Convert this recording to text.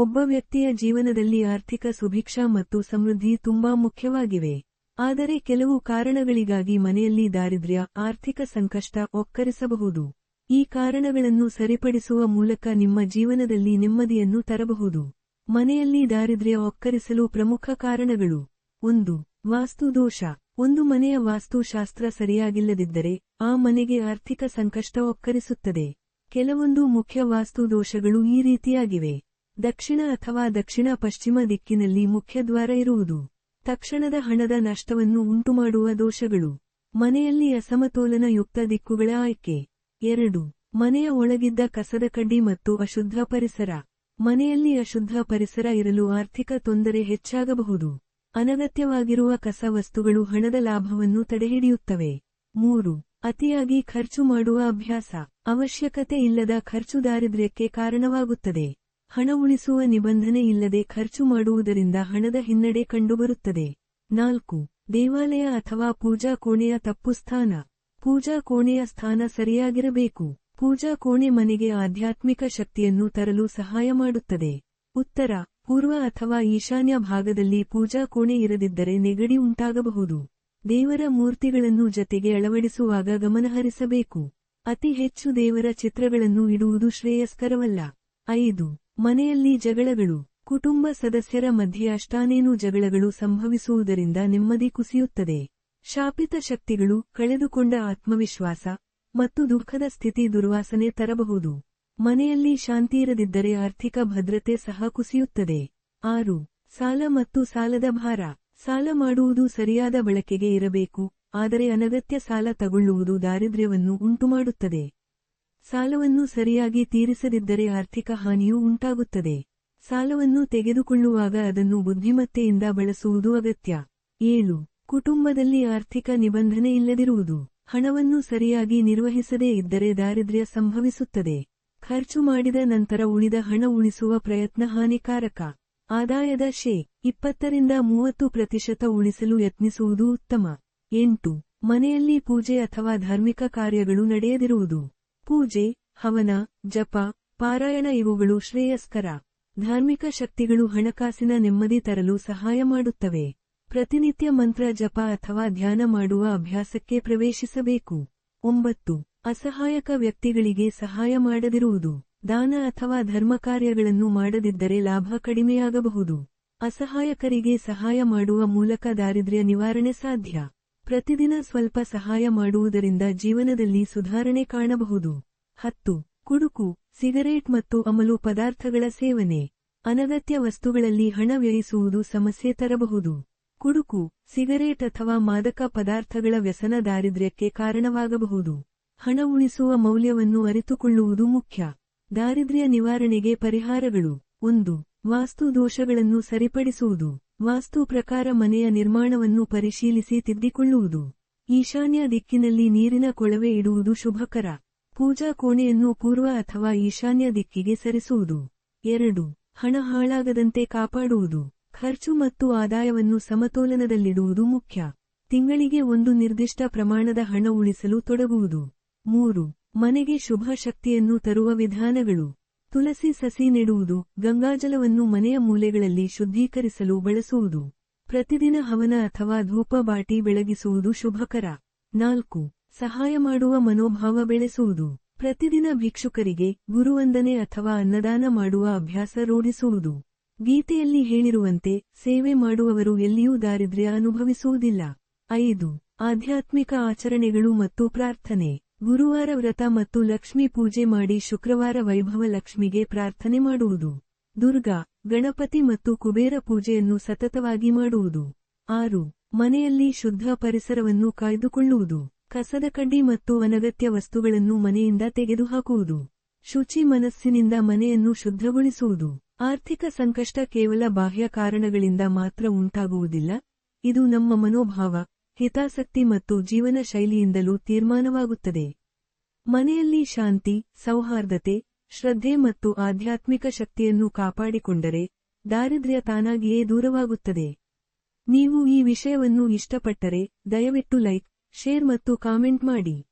ಒಬ್ಬ ವ್ಯಕ್ತಿಯ ಜೀವನದಲ್ಲಿ ಆರ್ಥಿಕ ಸುಭಿಕ್ಷ ಮತ್ತು ಸಮೃದ್ಧಿ ತುಂಬಾ ಮುಖ್ಯವಾಗಿವೆ. ಆದರೆ ಕೆಲವು ಕಾರಣಗಳಿಗಾಗಿ ಮನೆಯಲ್ಲಿ ದಾರಿದ್ರ್ಯ, ಆರ್ಥಿಕ ಸಂಕಷ್ಟ ಒಕ್ಕರಿಸಬಹುದು. ಈ ಕಾರಣಗಳನ್ನು ಸರಿಪಡಿಸುವ ಮೂಲಕ ನಿಮ್ಮ ಜೀವನದಲ್ಲಿ ನೆಮ್ಮದಿಯನ್ನು ತರಬಹುದು. ಮನೆಯಲ್ಲಿ ದಾರಿದ್ರ್ಯ ಒಕ್ಕರಿಸಲು ಪ್ರಮುಖ ಕಾರಣಗಳು ಒಂದು ವಾಸ್ತುದೋಷ ಒಂದು ಮನೆಯ ವಾಸ್ತುಶಾಸ್ತ್ರ ಸರಿಯಾಗಿಲ್ಲದಿದ್ದರೆ ಆ ಮನೆಗೆ ಆರ್ಥಿಕ ಸಂಕಷ್ಟ ಒಕ್ಕರಿಸುತ್ತದೆ. ಕೆಲವೊಂದು ಮುಖ್ಯ ವಾಸ್ತುದೋಷಗಳು ಈ ರೀತಿಯಾಗಿವೆ. ದಕ್ಷಿಣ ಅಥವಾ ದಕ್ಷಿಣ ಪಶ್ಚಿಮ ದಿಕ್ಕಿನಲ್ಲಿ ಮುಖ್ಯದ್ವಾರ ಇರುವುದು. ತಕ್ಷಣದ ಹಣದ ನಷ್ಟವನ್ನು ಉಂಟುಮಾಡುವ ದೋಷಗಳು. ಮನೆಯಲ್ಲಿ ಅಸಮತೋಲನಯುಕ್ತ ದಿಕ್ಕುಗಳ ಆಯ್ಕೆ. ಎರಡು. ಮನೆಯ ಒಳಗಿದ್ದ ಕಸದ ಕಡ್ಡಿ ಮತ್ತು ಅಶುದ್ಧ ಪರಿಸರ. ಮನೆಯಲ್ಲಿ ಅಶುದ್ಧ ಪರಿಸರ ಇರಲು ಆರ್ಥಿಕ ತೊಂದರೆ ಹೆಚ್ಚಾಗಬಹುದು. ಅನಗತ್ಯವಾಗಿರುವ ಕಸ ವಸ್ತುಗಳು ಹಣದ ಲಾಭವನ್ನು ತಡೆಹಿಡಿಯುತ್ತವೆ. ಮೂರು. ಅತಿಯಾಗಿ ಖರ್ಚು ಮಾಡುವ ಅಭ್ಯಾಸ. ಅವಶ್ಯಕತೆ ಇಲ್ಲದ ಖರ್ಚು ದಾರಿದ್ರ್ಯಕ್ಕೆ ಕಾರಣವಾಗುತ್ತದೆ. ಹಣ ಉಳಿಸುವ ನಿಬಂಧನೆ ಇಲ್ಲದೆ ಖರ್ಚು ಮಾಡುವುದರಿಂದ ಹಣದ ಹಿನ್ನಡೆ ಕಂಡುಬರುತ್ತದೆ. ನಾಲ್ಕು, ದೇವಾಲಯ ಅಥವಾ ಪೂಜಾ ಕೋಣೆಯ ತಪ್ಪು ಸ್ಥಾನ. ಪೂಜಾ ಕೋಣೆಯ ಸ್ಥಾನ ಸರಿಯಾಗಿರಬೇಕು. ಪೂಜಾ ಕೋಣೆ ಮನೆಗೆ ಆಧ್ಯಾತ್ಮಿಕ ಶಕ್ತಿಯನ್ನು ತರಲು ಸಹಾಯ ಮಾಡುತ್ತದೆ. ಉತ್ತರ, ಪೂರ್ವ ಅಥವಾ ಈಶಾನ್ಯ ಭಾಗದಲ್ಲಿ ಪೂಜಾ ಕೋಣೆ ಇರದಿದ್ದರೆ ನೆಗಡಿ ಉಂಟಾಗಬಹುದು. ದೇವರ ಮೂರ್ತಿಗಳನ್ನು ಜತೆಗೆ ಅಳವಡಿಸುವಾಗ ಗಮನಹರಿಸಬೇಕು. ಅತಿ ಹೆಚ್ಚು ದೇವರ ಚಿತ್ರಗಳನ್ನು ಇಡುವುದು ಶ್ರೇಯಸ್ಕರವಲ್ಲ. ಐದು ಮನೆಯಲ್ಲಿ ಜಗಳಗಳು. ಕುಟುಂಬ ಸದಸ್ಯರ ಮಧ್ಯೆ ಅಷ್ಟಾನೇನು ಜಗಳಗಳು ಸಂಭವಿಸುವುದರಿಂದ ನೆಮ್ಮದಿ ಕುಸಿಯುತ್ತದೆ. ಶಾಪಿತ ಶಕ್ತಿಗಳು ಕಳೆದುಕೊಂಡ ಆತ್ಮವಿಶ್ವಾಸ ಮತ್ತು ದುಃಖದ ಸ್ಥಿತಿ ದುರ್ವಾಸನೆ ತರಬಹುದು. ಮನೆಯಲ್ಲಿ ಶಾಂತಿಯಿರದಿದ್ದರೆ ಆರ್ಥಿಕ ಭದ್ರತೆ ಸಹ ಕುಸಿಯುತ್ತದೆ. ಆರು. ಸಾಲ ಮತ್ತು ಸಾಲದ ಭಾರ. ಸಾಲ ಮಾಡುವುದು ಸರಿಯಾದ ಬಳಕೆಗೆ ಇರಬೇಕು, ಆದರೆ ಅನಗತ್ಯ ಸಾಲ ತಗೊಳ್ಳುವುದು ದಾರಿದ್ರ್ಯವನ್ನು ಉಂಟುಮಾಡುತ್ತದೆ. ಸಾಲವನ್ನು ಸರಿಯಾಗಿ ತೀರಿಸದಿದ್ದರೆ ಆರ್ಥಿಕ ಹಾನಿಯೂ ಉಂಟಾಗುತ್ತದೆ. ಸಾಲವನ್ನು ತೆಗೆದುಕೊಳ್ಳುವಾಗ ಅದನ್ನು ಬುದ್ಧಿಮತ್ತೆಯಿಂದ ಬಳಸುವುದು ಅಗತ್ಯ. ಏಳು. ಕುಟುಂಬದಲ್ಲಿ ಆರ್ಥಿಕ ನಿಬಂಧನೆ ಇಲ್ಲದಿರುವುದು. ಹಣವನ್ನು ಸರಿಯಾಗಿ ನಿರ್ವಹಿಸದೇ ಇದ್ದರೆ ದಾರಿದ್ರ್ಯ ಸಂಭವಿಸುತ್ತದೆ. ಖರ್ಚು ಮಾಡಿದ ನಂತರ ಉಳಿದ ಹಣ ಉಳಿಸುವ ಪ್ರಯತ್ನ ಹಾನಿಕಾರಕ. ಆದಾಯದ ಶೇ, ಇಪ್ಪತ್ತರಿಂದ ಮೂವತ್ತು ಪ್ರತಿಶತ ಉಳಿಸಲು ಯತ್ನಿಸುವುದು ಉತ್ತಮ. ಎಂಟು. ಮನೆಯಲ್ಲಿ ಪೂಜೆ ಅಥವಾ ಧಾರ್ಮಿಕ ಕಾರ್ಯಗಳು ನಡೆಯದಿರುವುದು. ಪೂಜೆ, ಹವನ, ಜಪ, ಪಾರಾಯಣ ಇವುಗಳು ಶ್ರೇಯಸ್ಕರ. ಧಾರ್ಮಿಕ ಶಕ್ತಿಗಳು ಹಣಕಾಸಿನ ನೆಮ್ಮದಿ ತರಲು ಸಹಾಯ ಮಾಡುತ್ತವೆ. ಪ್ರತಿನಿತ್ಯ ಮಂತ್ರ, ಜಪ ಅಥವಾ ಧ್ಯಾನ ಮಾಡುವ ಅಭ್ಯಾಸಕ್ಕೆ ಪ್ರವೇಶಿಸಬೇಕು. ಒಂಬತ್ತು. ಅಸಹಾಯಕ ವ್ಯಕ್ತಿಗಳಿಗೆ ಸಹಾಯ ಮಾಡದಿರುವುದು. ದಾನ ಅಥವಾ ಧರ್ಮ ಕಾರ್ಯಗಳನ್ನು ಮಾಡದಿದ್ದರೆ ಲಾಭ ಕಡಿಮೆಯಾಗಬಹುದು. ಅಸಹಾಯಕರಿಗೆ ಸಹಾಯ ಮಾಡುವ ಮೂಲಕ ದಾರಿದ್ರ್ಯ ನಿವಾರಣೆ ಸಾಧ್ಯ. ಪ್ರತಿದಿನ ಸ್ವಲ್ಪ ಸಹಾಯ ಮಾಡುವುದರಿಂದ ಜೀವನದಲ್ಲಿ ಸುಧಾರಣೆ ಕಾಣಬಹುದು. ಹತ್ತು, ಕುಡುಕು, ಸಿಗರೇಟ್ ಮತ್ತು ಅಮಲು ಪದಾರ್ಥಗಳ ಸೇವನೆ. ಅನಗತ್ಯ ವಸ್ತುಗಳಲ್ಲಿ ಹಣ ವ್ಯಯಿಸುವುದು ಸಮಸ್ಯೆ ತರಬಹುದು. ಕುಡುಕು, ಸಿಗರೇಟ್ ಅಥವಾ ಮಾದಕ ಪದಾರ್ಥಗಳ ವ್ಯಸನ ದಾರಿದ್ರ್ಯಕ್ಕೆ ಕಾರಣವಾಗಬಹುದು. ಹಣ ಉಳಿಸುವ ಮೌಲ್ಯವನ್ನು ಅರಿತುಕೊಳ್ಳುವುದು ಮುಖ್ಯ. ದಾರಿದ್ರ್ಯ ನಿವಾರಣೆಗೆ ಪರಿಹಾರಗಳು. ಒಂದು, ವಾಸ್ತು ದೋಷಗಳನ್ನು ಸರಿಪಡಿಸುವುದು. ವಾಸ್ತು ಪ್ರಕಾರ ಮನೆಯ ನಿರ್ಮಾಣವನ್ನು ಪರಿಶೀಲಿಸಿ ತಿದ್ದಿಕೊಳ್ಳುವುದು. ಈಶಾನ್ಯ ದಿಕ್ಕಿನಲ್ಲಿ ನೀರಿನ ಕೊಳವೆ ಇಡುವುದು ಶುಭಕರ. ಪೂಜಾ ಕೋಣೆಯನ್ನು ಪೂರ್ವ ಅಥವಾ ಈಶಾನ್ಯ ದಿಕ್ಕಿಗೆ ಸರಿಸುವುದು. ಎರಡು, ಹಣ ಹಾಳಾಗದಂತೆ ಕಾಪಾಡುವುದು. ಖರ್ಚು ಮತ್ತು ಆದಾಯವನ್ನು ಸಮತೋಲನದಲ್ಲಿಡುವುದು ಮುಖ್ಯ. ತಿಂಗಳಿಗೆ ಒಂದು ನಿರ್ದಿಷ್ಟ ಪ್ರಮಾಣದ ಹಣ ಉಳಿಸಲು ತೊಡಗುವುದು. ಮೂರು, ಮನೆಗೆ ಶುಭ ಶಕ್ತಿಯನ್ನು ತರುವ ವಿಧಾನಗಳು. ತುಳಸಿ ಸಸಿ ನೆಡುವುದು, ಗಂಗಾಜಲವನ್ನು ಮನೆಯ ಮೂಲೆಗಳಲ್ಲಿ ಶುದ್ಧೀಕರಿಸಲು ಬಳಸುವುದು. ಪ್ರತಿದಿನ ಹವನ ಅಥವಾ ಧೂಪ ಬಾಟಿ ಬೆಳಗಿಸುವುದು ಶುಭಕರ. ನಾಲ್ಕು, ಸಹಾಯ ಮಾಡುವ ಮನೋಭಾವ ಬೆಳೆಸುವುದು. ಪ್ರತಿದಿನ ಭಿಕ್ಷುಕರಿಗೆ ಗುರುವಂದನೆ ಅಥವಾ ಅನ್ನದಾನ ಮಾಡುವ ಅಭ್ಯಾಸ ರೂಢಿಸುವುದು. ಗೀತೆಯಲ್ಲಿ ಹೇಳಿರುವಂತೆ, ಸೇವೆ ಮಾಡುವವರು ಎಲ್ಲಿಯೂ ದಾರಿದ್ರ್ಯ ಅನುಭವಿಸುವುದಿಲ್ಲ. ಐದು, ಆಧ್ಯಾತ್ಮಿಕ ಆಚರಣೆಗಳು ಮತ್ತು ಪ್ರಾರ್ಥನೆ. ಗುರುವಾರ ವ್ರತ ಮತ್ತು ಲಕ್ಷ್ಮಿ ಪೂಜೆ ಮಾಡಿ ಶುಕ್ರವಾರ ವೈಭವ ಲಕ್ಷ್ಮಿಗೆ ಪ್ರಾರ್ಥನೆ ಮಾಡುವುದು. ದುರ್ಗಾ, ಗಣಪತಿ ಮತ್ತು ಕುಬೇರ ಪೂಜೆಯನ್ನು ಸತತವಾಗಿ ಮಾಡುವುದು. ಆರು, ಮನೆಯಲ್ಲಿ ಶುದ್ಧ ಪರಿಸರವನ್ನು ಕಾಯ್ದುಕೊಳ್ಳುವುದು. ಕಸದ ಕಡ್ಡಿ ಮತ್ತು ಅನಗತ್ಯ ವಸ್ತುಗಳನ್ನು ಮನೆಯಿಂದ ತೆಗೆದುಹಾಕುವುದು. ಶುಚಿ ಮನಸ್ಸಿನಿಂದ ಮನೆಯನ್ನು ಶುದ್ಧಗೊಳಿಸುವುದು. ಆರ್ಥಿಕ ಸಂಕಷ್ಟ ಕೇವಲ ಬಾಹ್ಯ ಕಾರಣಗಳಿಂದ ಮಾತ್ರ ಉಂಟಾಗುವುದಿಲ್ಲ. ಇದು ನಮ್ಮ ಮನೋಭಾವ, ಹಿತಾಸಕ್ತಿ ಮತ್ತು ಜೀವನ ಶೈಲಿಯಿಂದಲೂ ತೀರ್ಮಾನವಾಗುತ್ತದೆ. ಮನೆಯಲ್ಲಿ ಶಾಂತಿ, ಸೌಹಾರ್ದತೆ, ಶ್ರದ್ಧೆ ಮತ್ತು ಆಧ್ಯಾತ್ಮಿಕ ಶಕ್ತಿಯನ್ನು ಕಾಪಾಡಿಕೊಂಡರೆ ದಾರಿದ್ರ್ಯ ತಾನಾಗಿಯೇ ದೂರವಾಗುತ್ತದೆ. ನೀವು ಈ ವಿಷಯವನ್ನು ಇಷ್ಟಪಟ್ಟರೆ ದಯವಿಟ್ಟು ಲೈಕ್, ಶೇರ್ ಮತ್ತು ಕಾಮೆಂಟ್ ಮಾಡಿ.